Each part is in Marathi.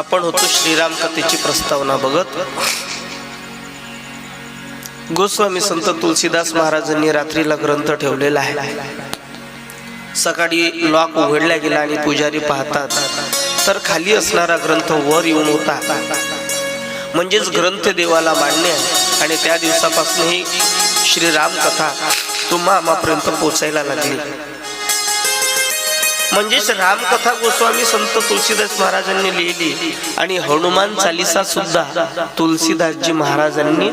आपण होतो श्रीराम कथेची प्रस्तावना बघत. गोस्वामी संत तुलसीदास महाराजांनी रात्रीला ग्रंथ ठेवलेला आहे. सकाळी लॉक उघडला गेला आणि पुजारी पाहतात तर खाली असणारा ग्रंथ वर येऊन होता. म्हणजेच ग्रंथ देवाला मान्य आणि त्या दिवसापासूनही श्रीराम कथा तुम्हा आम्हापर्यंत पोचायला लागली. म्हणजेच रामकथा गोस्वामी संत तुलसीदास महाराजांनी लिहिली आणि हनुमान चालिसा सुद्धा तुलसीदासजी महाराजांनी.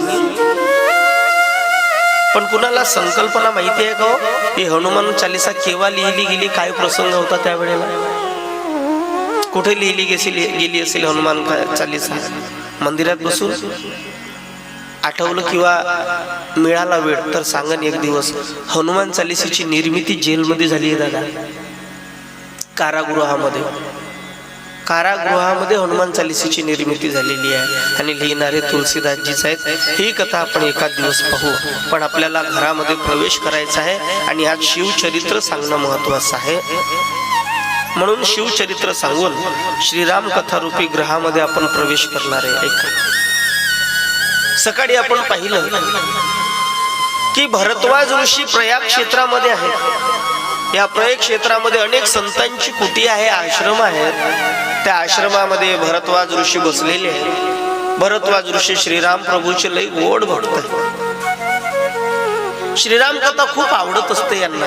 पण कुणाला संकल्पना माहिती आहे का हो? ही? हनुमान चालिसा केव्हा लिहिली गेली काय प्रसंग होता त्यावेळेला? कुठे लिहिली गेली गेली असेल हनुमान चालिसा? मंदिरात बसून? आठवलं किंवा मिळाला वेळ तर सांगन एक दिवस. हनुमान चालिसेची निर्मिती जेलमध्ये झाली आहे दादा. कारागृहामध्ये. कारागृहामध्ये हनुमान चालिसेची निर्मिती झालेली आहे आणि लिहिणारे तुलसीदासजीच आहेत. ही कथा आपण एका दिवस पाहू. पण आपल्याला घरामध्ये प्रवेश करायचा आहे आणि आज शिवचरित्र सांगणं महत्वाचं आहे. म्हणून शिवचरित्र सांगून श्रीराम कथारूपी ग्रहामध्ये आपण प्रवेश करणार आहे. ऐका. सकाळी आपण पाहिलं की भरद्वाज ऋषी प्रयाग क्षेत्रामध्ये आहेत. या प्रयोग क्षेत्रामध्ये अनेक संतांची कुटी आहे आश्रम आहेत. त्या आश्रमामध्ये भरतवाज ऋषी बसलेले आहेत. भरद्वाज ऋषी श्रीराम प्रभूचे लई गोड भक्त आहे श्रीराम कथा खूप आवडत असते यांना.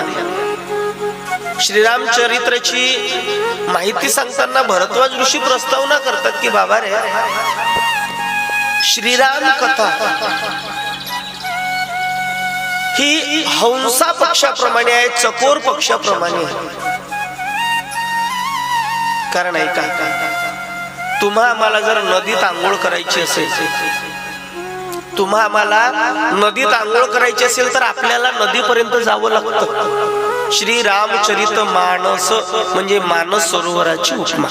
श्रीराम चरित्राची माहिती सांगताना भरद्वाज ऋषी प्रस्तावना करतात की बाबा रे श्रीराम कथा ही हंसा पक्षाप्रमाणे आहे चकोर पक्षाप्रमाणे. आहे कारण ऐका तुम्हा आम्हाला जर नदीत आंघोळ करायची असेल तुम्हा आम्हाला नदीत आंघोळ करायची असेल तर आपल्याला नदीपर्यंत जावं लागतं. श्री रामचरित मानस म्हणजे मानस सरोवराची उपमा.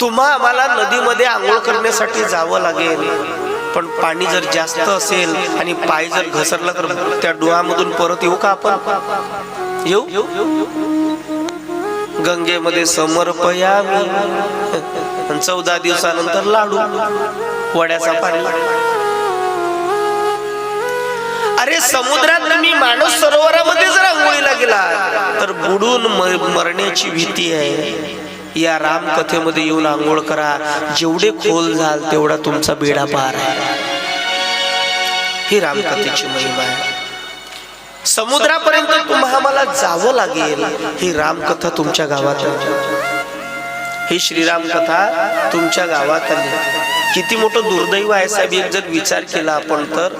तुम्हा आम्हाला नदीमध्ये आंघोळ करण्यासाठी जावं लागेल. पण पाणी जर जास्त असेल आणि पाय जर घसरला तर त्या डोहामधून परत येऊ का आपण? येऊ? गंगेमध्ये समर्पया चौदा दिवसानंतर लाडू. वड्याचा पाणी अरे समुद्रात तुम्ही माणूस सरोवरामध्ये जर आंघोळीला गेला तर बुडून मरण्याची भीती आहे. या रामकथेमध्ये येऊन आंघोळ करा. जेवढे खोल झाल तेवढा तुमचा बेडा पार आहे. ही रामकथेची महिमा आहे. समुद्रापर्यंत तुम्हाला मला जावं लागेल. ही रामकथा तुमच्या गावात आली ही श्रीराम कथा तुमच्या गावात आली किती मोठं दुर्दैव आहे साहेब एक जर विचार केला आपण तर.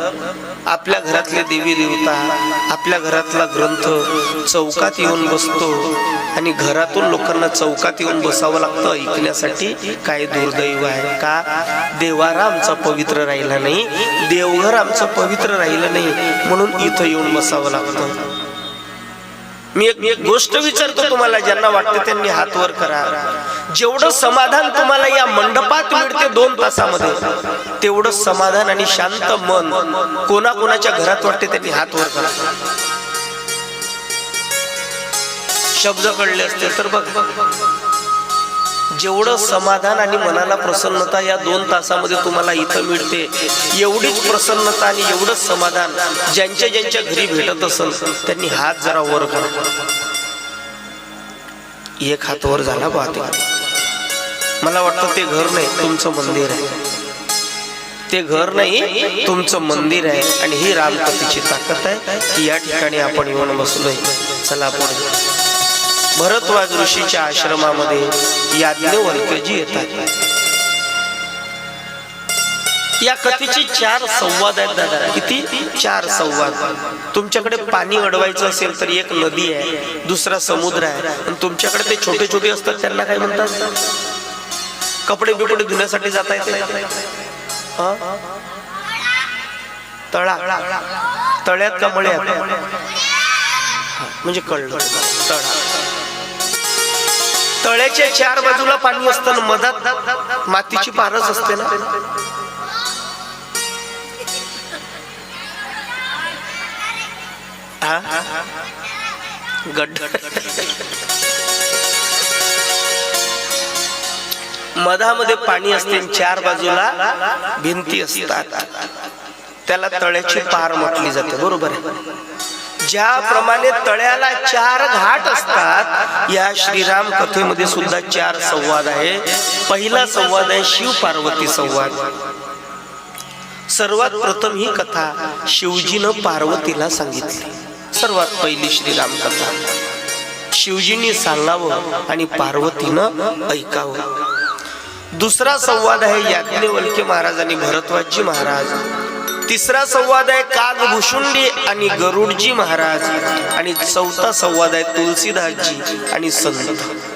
आपल्या घरातले देवी देवता आपल्या घरातला ग्रंथ चौकात येऊन बसतो आणि घरातून लोकांना चौकात येऊन बसावं लागतं ऐकण्यासाठी काय दुर्दैव आहे का? देवारा आमचा पवित्र राहिला नाही देवघर आमचं पवित्र राहिलं नाही म्हणून इथं येऊन बसावं लागतं. मी एक गोष्ट विचारतो तुम्हाला ज्यांना वाटतं त्यांनी हात वर करा. जेवढं समाधान तुम्हाला या मंडपात मिळते दोन तासामध्ये तेवढं समाधान आणि शांत मन कोणाकोणाच्या घरात वाटते त्यांनी हात वर करा. शब्द कळले असते तर बघ. जेवढं समाधान आणि मनाला प्रसन्नता या दोन तासामध्ये तुम्हाला इथं मिळते एवढीच प्रसन्नता आणि एवढंच समाधान ज्यांच्या ज्यांच्या घरी भेटत असेल त्यांनी हात जरा वर करा. एक हात वर झाला पाहते मला वाटतं ते घर नाही तुमचं मंदिर आहे. ते घर नाही तुमचं मंदिर आहे. आणि ही रामकथेची ताकद आहे की या ठिकाणी आपण येऊन बसलोय. चला पुढे. भरतवाज ऋषीच्या आश्रमामध्ये याज्ञवल्क्यजी येतात. या कथेची चार संवाद आहेत दादा. किती? चार संवाद. तुमच्याकडे पाणी अडवायचं असेल तर एक नदी आहे दुसरा समुद्र आहे आणि तुमच्याकडे ते छोटे छोटे असतात त्यांना काय म्हणतात? कपडे बिपडे धुण्यासाठी जाता येते. तळा. तळ्यात का मळ्यात? म्हणजे कळलं. तळा. तळ्याच्या चार बाजूला पाणी असतं मधात मातीची पारस असते ना? गड्ढ मधामध्ये पाणी असते चार बाजूला भिंती असतात. त्याला तळ्याची पार म्हटली जाते बरोबर आहे? ज्याप्रमाणे तळ्याला चार घाट असतात या श्रीराम कथेमध्ये सुद्धा चार संवाद आहे. पहिला संवाद आहे शिव पार्वती संवाद. सर्वात प्रथम ही कथा शिवजीनं पार्वतीला सांगितली. सर्वात पहिली श्रीराम कथा. शिवजींनी सांगावं आणि पार्वतीनं ऐकावं. दुसरा संवाद आहे याज्ञवल्के महाराज आणि भरतवाजी महाराज तिसरा संवाद आहे कागभूषुंडी आणि गरुडजी महाराज आणि चौथा संवाद आहे तुलसीदासजी आणि संत.